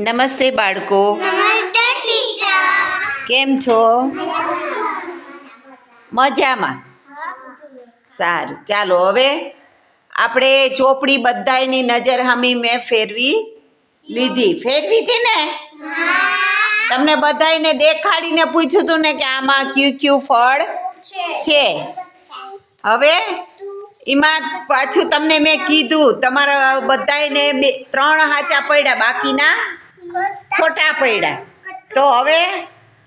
નમસ્તે બાળકો. કેમ છો? મજામાં. સારું. ચાલો હવે આપણે ચોપડી બધાયની નજર હમી મેં ફેરવી લીધી. ફેરવી હતી ને? તમને બધાયને દેખાડીને પૂછ્યું હતું ને કે આમાં ક્યુ ક્યુ ફળ છે? હવે એમાં પાછું તમને મેં કીધું. તમારા બધાયને બે ત્રણ હાચા પડ્યા. બાકીના ખોટા પડ્યા. તો હવે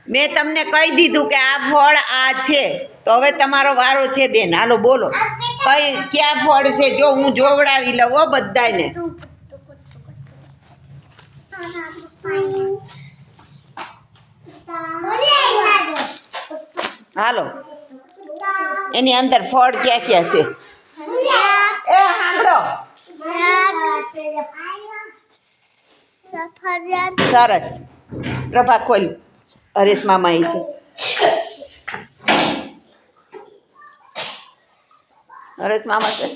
મેં તમને કહી દીધું કે આ ફળ આ છે. તો હવે તમારો વારો છે બેન. હાલો બોલો. કઈ, ક્યાં ફળ છે? જો હું જોવડાવી લઉં હો બધાને હાલો. એની અંદર ફળ ક્યાં ક્યાં છે એ સાંભળો સફરજન સરસ પ્રભા ખોલ હરેશ મામા એ છે હરેશ મામા છે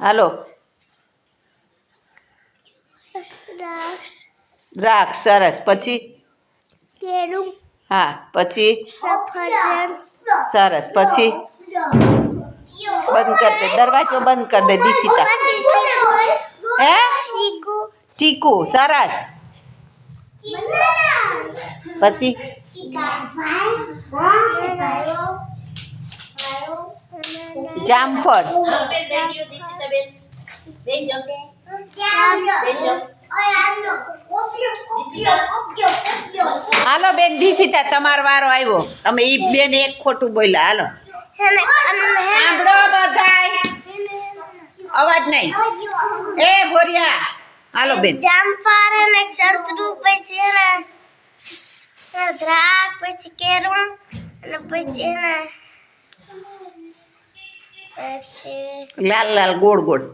હાલો દ્રાક્ષ સરસ પછી હા પછી સરસ પછી બંધ કર દે. દરવાજો બંધ કર દે, દિશિતા. હે? ચીકુ, સરસ. પછી? જામફળ. હાલો બેન, દિશિતા, તમારો વારો આવ્યો. તમે ઈ બેન એક ખોટું બોલ્યા. હાલો. સાંભળો બધાય. અવાજ નહીં. એ ભોરિયા હાલો બેન. જામફળ અને સંતરુ પછી એના દ્રાક્ષ પછી કેરો અને પછી એના પછી લાલ લાલ ગોળ ગોળ.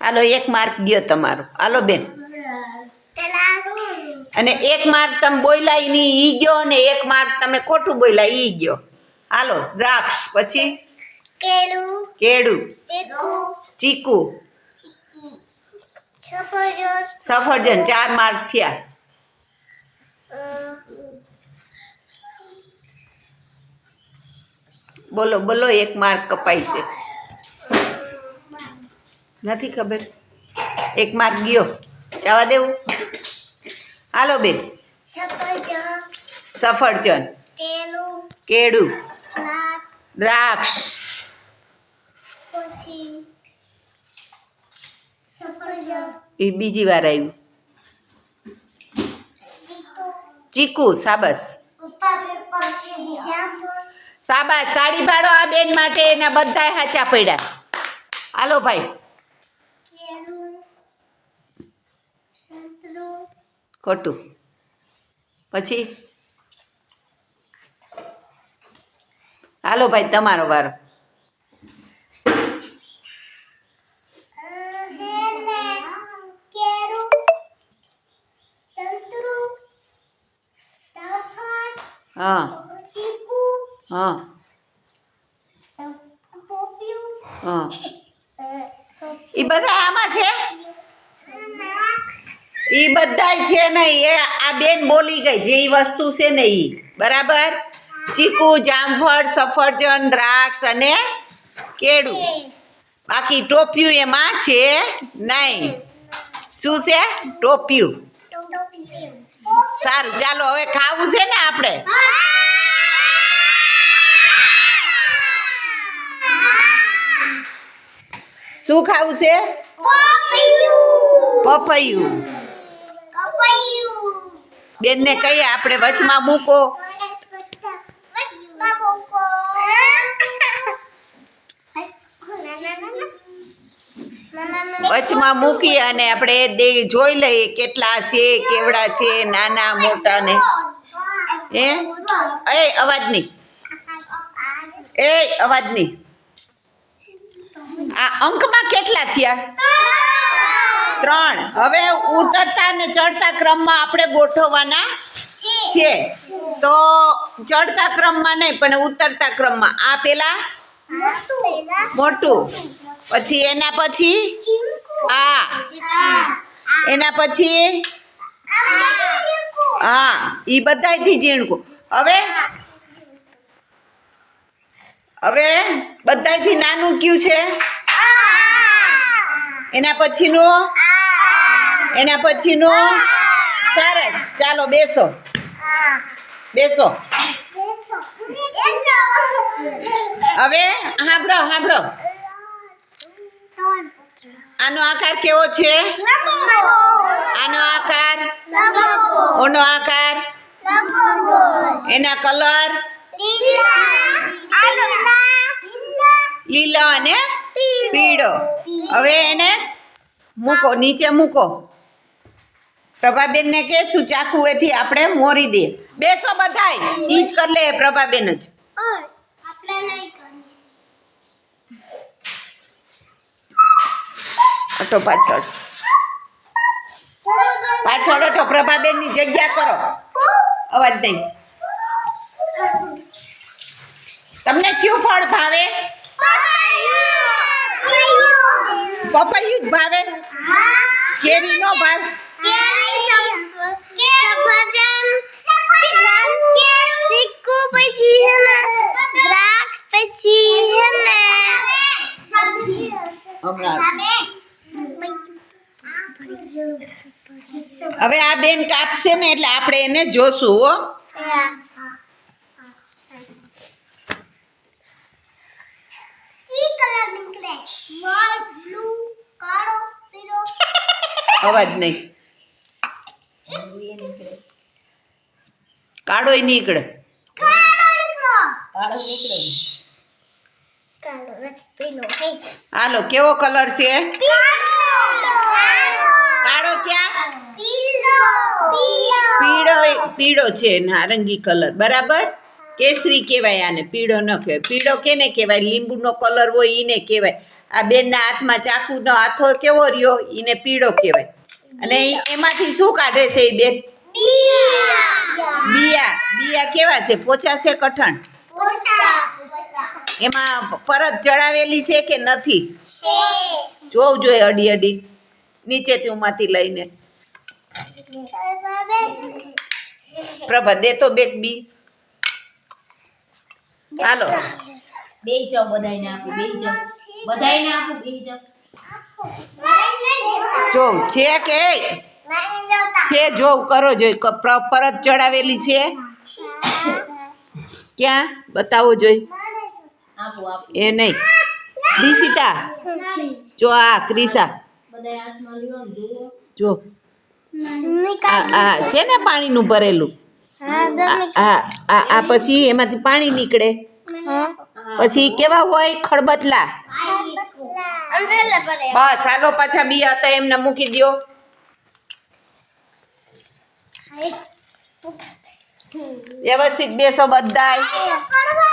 હાલો એક માર્ક ગયો તમારો. હાલો બેન. અને એક માર્ક તમે બોલ્યા નહીં ઈ ગયો અને એક માર્ક તમે ખોટું બોલ્યા ઈ ગયો. હાલો દ્રાક્ષ પછી? કેળું કેળું. ચીકુ. સફરજન ચાર માર્ક થયા. બોલો બોલો એક માર્ક કપાય છે. નથી ખબર. એક માર્ક ગયો. જવા દેવું. હાલો બેન. સફરજન. કેળું. દ્રાક્ષ. એ બીજી વાર આવ્યું ચીકુ સાબસ. સાબા તાળી પાડો આ બેન માટે એના બધા હાચા પડ્યા. હાલો ભાઈ કેળું સંતરું ખોટું. પછી? હાલો ભાઈ તમારો વારો. હા. હા. હા. એ બધા આમાં છે? એ બધા છે નહીં એ આ બેન બોલી ગઈ જે વસ્તુ છે ને એ બરાબર? ચીકુ જામફળ સફરજન દ્રાક્ષ અને કેળું. બાકી ટોપિયું એમાં છે નહીં. શું છે? ટોપિયું સારું ચાલો હવે ખાવું છે ને આપણે? શું ખાવું છે? પપૈયું. બેનને કહીએ આપણે વચમાં મૂકો. વચમાં મૂકી. અને આપણે દે જોઈ લઈએ કેટલા છે કેવડા છે નાના મોટા ને. હે? એ અવાજ નહીં. એ અવાજ નહીં. આ અંકમાં કેટલા થયા? ત્રણ. હવે ઉતરતા ને ચડતા ક્રમમાં આપણે ગોઠવવાના છે. તો ચડતા ક્રમમાં નહીં પણ ઉતરતા ક્રમમાં. આ પેલા? મોટું. પછી એના પછી? આ. એના પછી? હા એ બધાયથી ઝીણકું હવે? હવે બધાયથી નાનું કયું છે? એના પછીનું? એના પછીનું સરસ. ચાલો, બેસો. બેસો. હવે સાંભળો સાંભળો આનો આકાર કેવો છે? આનો આકાર? ઓનો આકાર? એના કલર? લીલો અને પીળો. હવે એને મૂકો, નીચે મૂકો. પ્રભાબેનને કહેશું ચાકુએથી આપણે મોરી દે? બેસો બધાય ઈ જ કરી લે પ્રભાબેન જ. અટો પાછળ. પાછળ અટો પ્રભાબેનની જગ્યા કરો. અવાજ નહીં તમને કયું ફળ ભાવે? પપૈયું. જ ભાવે? કેરી નો ભાવ? બેન કાપશે ને એટલે આપણે એને જોશું હો. અવાજ નહીં. કાળોય નીકળે. હાલો કેવો કલર છે કાળો ક્યાં પીળો. પીળો છે નારંગી કલર. બરાબર? કેસરી કહેવાય આને પીળો ન કહેવાય. પીળો કેને કહેવાય? લીંબુનો કલર હોય એને કહેવાય. આ બેનના હાથમાં ચાકુનો હાથો કેવો રહ્યો? એને પીળો કહેવાય. અને એમાંથી શું કાઢે છે એ બેન? બિયા. બિયા. કેવા છે? પોચા છે કઠણ? એમાં પરત ચડાવેલી છે કે નથી? જોવું જોઈએ અડી અડી. નીચેથી ઉમાંથી લઈને. પ્રભા દે તો બેગ બી. હાલો. બે જાઓ બધાને આપું બે જાઓ. બધાને આપું બે જાઓ. જોવ છે કે છે જોવ કરો જોઈ પરત ચડાવેલી છે. ક્યાં? બતાવો જોઈ. આપું આપું. એ નહીં. દિશિતા જો આ ક્રિસા જો આ છે ને પાણીનું ભરેલું? આ આ આ પછી એમાંથી પાણી નીકળે. પછી કેવા હોય? ખડબતલા બસ હાલો પાછા બી હતા એમને મૂકી દ્યો. વ્યવસ્થિત બેસો કરવા